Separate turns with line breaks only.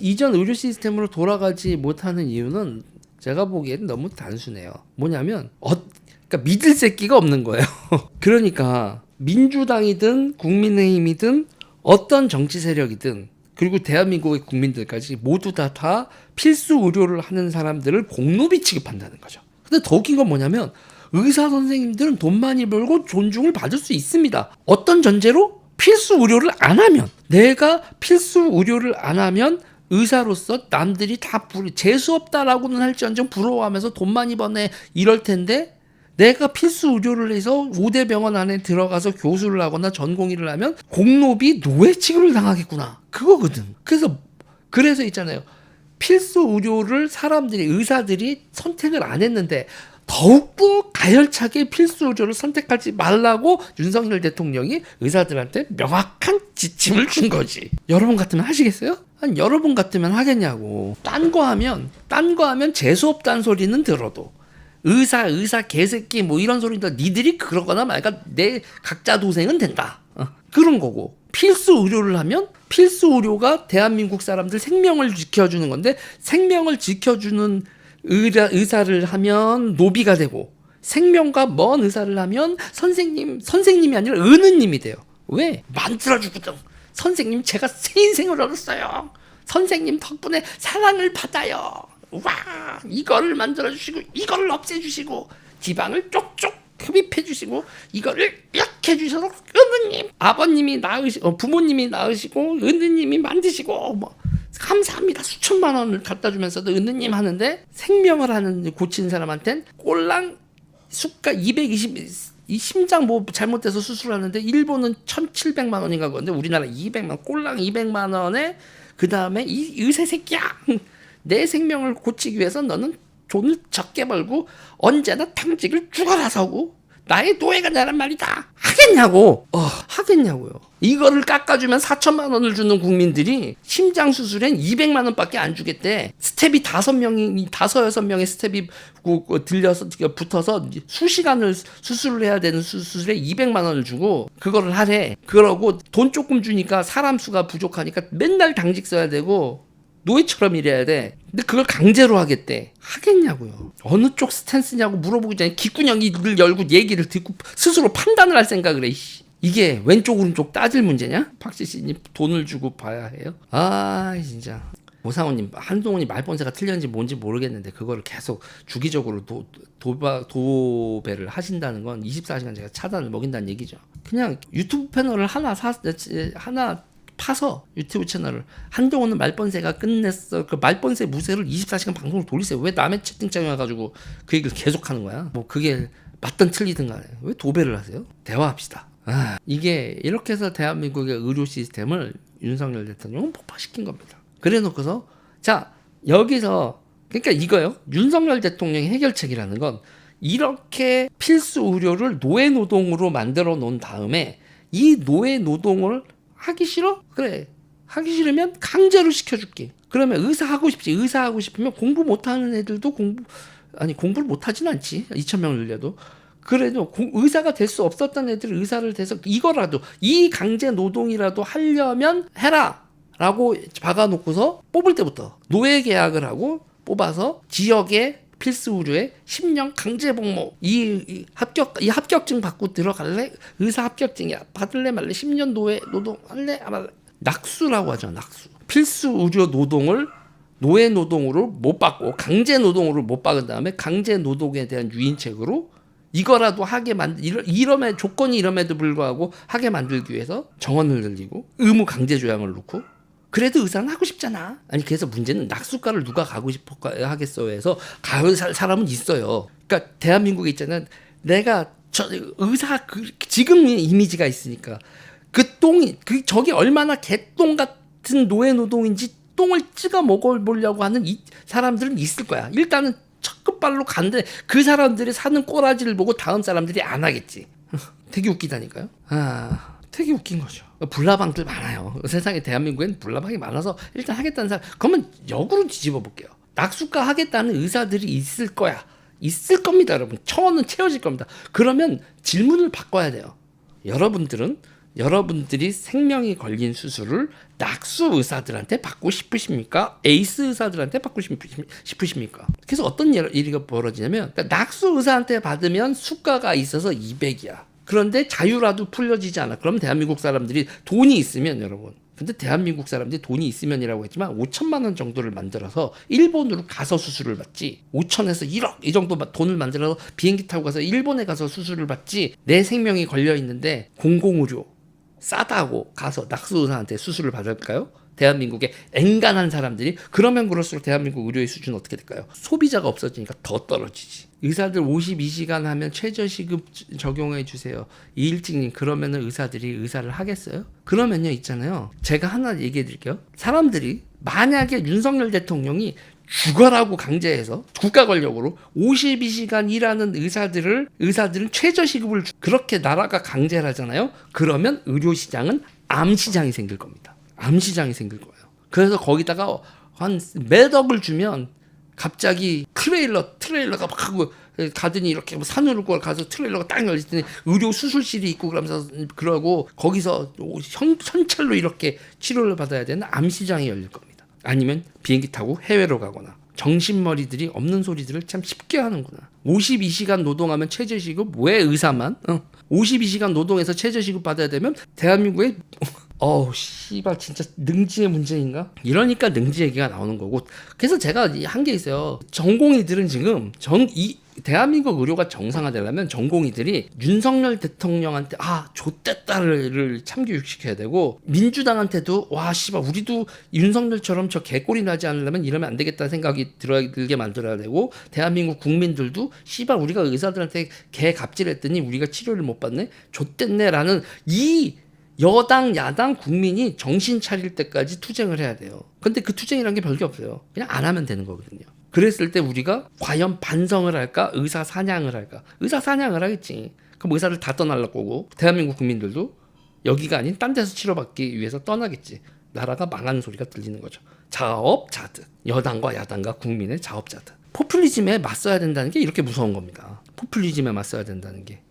이전 의료 시스템으로 돌아가지 못하는 이유는 제가 보기에는 너무 단순해요. 뭐냐면 어, 그러니까 믿을 새끼가 없는 거예요. 그러니까 민주당이든 국민의힘이든 어떤 정치 세력이든 그리고 대한민국의 국민들까지 모두 다, 다 필수 의료를 하는 사람들을 공노비 취급한다는 거죠. 근데 더 웃긴 건 뭐냐면 의사 선생님들은 돈 많이 벌고 존중을 받을 수 있습니다. 어떤 전제로? 필수 의료를 안 하면 내가 필수 의료를 안 하면 의사로서 남들이 다 부리 재수 없다라고는 할지언정 부러워하면서 돈 많이 버네 이럴 텐데 내가 필수 의료를 해서 5대 병원 안에 들어가서 교수를 하거나 전공의를 하면 공노비 노예 취급을 당하겠구나 그거거든 그래서 그래서 있잖아요 필수 의료를 사람들이 의사들이 선택을 안 했는데 더욱더 가열차게 필수 의료를 선택하지 말라고 윤석열 대통령이 의사들한테 명확한 지침을 준 거지. 여러분 같으면 하시겠어요? 한 여러분 같으면 하겠냐고. 딴 거 하면 딴 거 하면 재수 없다는 소리는 들어도 의사 의사 개새끼 뭐 이런 소리도 니들이 그러거나 말까 내 각자 도생은 된다. 어, 그런 거고 필수 의료를 하면 필수 의료가 대한민국 사람들 생명을 지켜주는 건데 생명을 지켜주는 의사, 의사를 하면 노비가 되고 생명과 먼 의사를 하면 선생님 선생님이 아니라 은우님이 돼요. 왜? 만들어 주거든. 선생님 제가 새 인생을 얻었어요. 선생님 덕분에 사랑을 받아요. 와 이거를 만들어 주시고 이거를 없애 주시고 지방을 쪽쪽 흡입해 주시고 이거를 이렇게 해주셔서 은우님 아버님이 낳으시 어, 부모님이 낳으시고 은우님이 만드시고 뭐 감사합니다 수천만 원을 갖다 주면서도 은우님 하는데 생명을 하는 고친 사람한텐 꼴랑 수가 220 이 심장 뭐 잘못돼서 수술하는데 일본은 1,700만 원인가 그런데 우리나라 200만 원, 꼴랑 200만 원에 그 다음에 이 의사 새끼야. 내 생명을 고치기 위해서 너는 돈을 적게 벌고 언제나 당직을 죽어라 서고 나의 노예가 되란 말이 다 하겠냐고. 어 하겠냐고요. 이거를 깎아주면 4천만 원을 주는 국민들이 심장 수술엔 200만 원밖에 안 주겠대. 스텝이 다섯 명이 다섯 여섯 명의 스텝이 들려서 붙어서 수시간을 수술을 해야 되는 수술에 200만 원을 주고 그거를 하래. 그러고 돈 조금 주니까 사람 수가 부족하니까 맨날 당직 써야 되고 노예처럼 일해야 돼. 근데 그걸 강제로 하겠대. 하겠냐고요. 어느 쪽 스탠스냐고 물어보기 전에 귓구녕이를 열고 얘기를 듣고 스스로 판단을 할 생각을 해. 이게 왼쪽 오른쪽 따질 문제냐? 박지씨님 돈을 주고 봐야 해요? 아 진짜. 오상호님 한동훈이 말본세가 틀렸는지 뭔지 모르겠는데 그거를 계속 주기적으로 도, 도바, 도배를 하신다는 건 24시간 제가 차단을 먹인다는 얘기죠. 그냥 유튜브 패널을 하나 사 하나 파서 유튜브 채널을. 한동훈은 말번세가 끝냈어. 그 말번세 무쇠를 24시간 방송을 돌리세요. 왜 남의 채팅창에 와가지고 그 얘기를 계속하는 거야? 뭐 그게 맞든 틀리든 간에. 왜 도배를 하세요? 대화합시다. 아, 이게 이렇게 해서 대한민국의 의료 시스템을 윤석열 대통령은 폭파시킨 겁니다. 그래 놓고서 자 여기서 그러니까 이거요. 윤석열 대통령의 해결책이라는 건 이렇게 필수 의료를 노예 노동으로 만들어 놓은 다음에 이 노예 노동을 하기 싫어? 그래. 하기 싫으면 강제로 시켜줄게. 그러면 의사 하고 싶지. 의사 하고 싶으면 공부 못하는 애들도 공부 아니 공부를 못하진 않지. 2천 명을 늘려도. 그래도 공- 의사가 될 수 없었던 애들 의사를 돼서 이거라도 이 강제 노동이라도 하려면 해라. 라고 박아놓고서 뽑을 때부터 노예 계약을 하고 뽑아서 지역의 필수 의료에 10년 강제 복무. 이, 이 합격 이 합격증 받고 들어갈래? 의사 합격증이야. 받을래 말래? 10년 노예 노동 할래? 안 할래. 낙수라고 하죠 낙수. 필수 의료 노동을 노예 노동으로 못 받고 강제 노동으로 못 받은 다음에 강제 노동에 대한 유인책으로 이거라도 하게 만 이러, 이럼에 조건이 이럼에도 불구하고 하게 만들기 위해서 정원을 늘리고 의무 강제 조항을 놓고 그래도 의사는 하고 싶잖아. 아니 그래서 문제는 낙수과를 누가 가고 싶어 하겠어 해서 사- 사람은 있어요. 그러니까 대한민국에 있잖아. 내가 저 의사 그 지금 이미지가 있으니까 그 똥이 그 저게 얼마나 개똥 같은 노예 노동인지 똥을 찍어 먹어보려고 하는 이 사람들은 있을 거야. 일단은 첫 끝발로 간데 그 사람들이 사는 꼬라지를 보고 다음 사람들이 안 하겠지. 되게 웃기다니까요. 아, 되게 웃긴 거죠. 불나방들 많아요. 세상에 대한민국엔 불나방이 많아서 일단 하겠다는 사람. 그러면 역으로 뒤집어 볼게요. 낙수가 하겠다는 의사들이 있을 거야. 있을 겁니다, 여러분. 청원은 채워질 겁니다. 그러면 질문을 바꿔야 돼요. 여러분들은 여러분들이 생명이 걸린 수술을 낙수 의사들한테 받고 싶으십니까? 에이스 의사들한테 받고 싶으십니까? 그래서 어떤 일- 일이 벌어지냐면 그러니까 낙수 의사한테 받으면 수가가 있어서 200이야. 그런데 자유라도 풀려지지 않아. 그럼 대한민국 사람들이 돈이 있으면 여러분. 근데 대한민국 사람들이 돈이 있으면이라고 했지만 5천만 원 정도를 만들어서 일본으로 가서 수술을 받지 5천에서 1억 이 정도 마- 돈을 만들어서 비행기 타고 가서 일본에 가서 수술을 받지 내 생명이 걸려 있는데 공공의료 싸다고 가서 낙수의사한테 수술을 받을까요? 대한민국의 엔간한 사람들이 그러면 그럴수록 대한민국 의료의 수준은 어떻게 될까요? 소비자가 없어지니까 더 떨어지지. 의사들 52시간 하면 최저시급 적용해 주세요. 이일직님 그러면은 의사들이 의사를 하겠어요? 그러면요 있잖아요. 제가 하나 얘기해 드릴게요. 사람들이 만약에 윤석열 대통령이 죽어라고 강제해서 국가 권력으로 52시간 일하는 의사들을 의사들은 최저 시급을 주- 그렇게 나라가 강제를 하잖아요. 그러면 의료 시장은 암 시장이 생길 겁니다. 암 시장이 생길 거예요. 그래서 거기다가 한 매덕을 주면 갑자기 트레일러 트레일러가 막 하고 가더니 이렇게 뭐 산으로 가서 트레일러가 딱 열리더니 의료 수술실이 있고 그러면서 그러고 거기서 현, 현찰로 이렇게 치료를 받아야 되는 암 시장이 열릴 겁니다. 아니면 비행기 타고 해외로 가거나 정신머리들이 없는 소리들을 참 쉽게 하는구나. 52시간 노동하면 최저시급 왜 의사만? 어. 52시간 노동해서 최저시급 받아야 되면 대한민국의 어우 씨발 진짜 능지의 문제인가? 이러니까 능지 얘기가 나오는 거고 그래서 제가 한 게 있어요. 전공의들은 지금 정이 대한민국 의료가 정상화되려면 전공의들이 윤석열 대통령한테 아 좆됐다를 참교육시켜야 되고 민주당한테도 와 씨발 우리도 윤석열처럼 저 개꼴이 나지 않으려면 이러면 안 되겠다는 생각이 들게 만들어야 되고 대한민국 국민들도 씨발 우리가 의사들한테 개 갑질했더니 우리가 치료를 못 받네 좆됐네라는 이 여당 야당 국민이 정신 차릴 때까지 투쟁을 해야 돼요. 근데 그 투쟁이란 게 별게 없어요. 그냥 안 하면 되는 거거든요. 그랬을 때 우리가 과연 반성을 할까? 의사 사냥을 할까? 의사 사냥을 하겠지. 그럼 의사를 다 떠날라 거고 대한민국 국민들도 여기가 아닌 딴 데서 치료받기 위해서 떠나겠지. 나라가 망하는 소리가 들리는 거죠. 자업자득. 여당과 야당과 국민의 자업자득. 포퓰리즘에 맞서야 된다는 게 이렇게 무서운 겁니다. 포퓰리즘에 맞서야 된다는 게.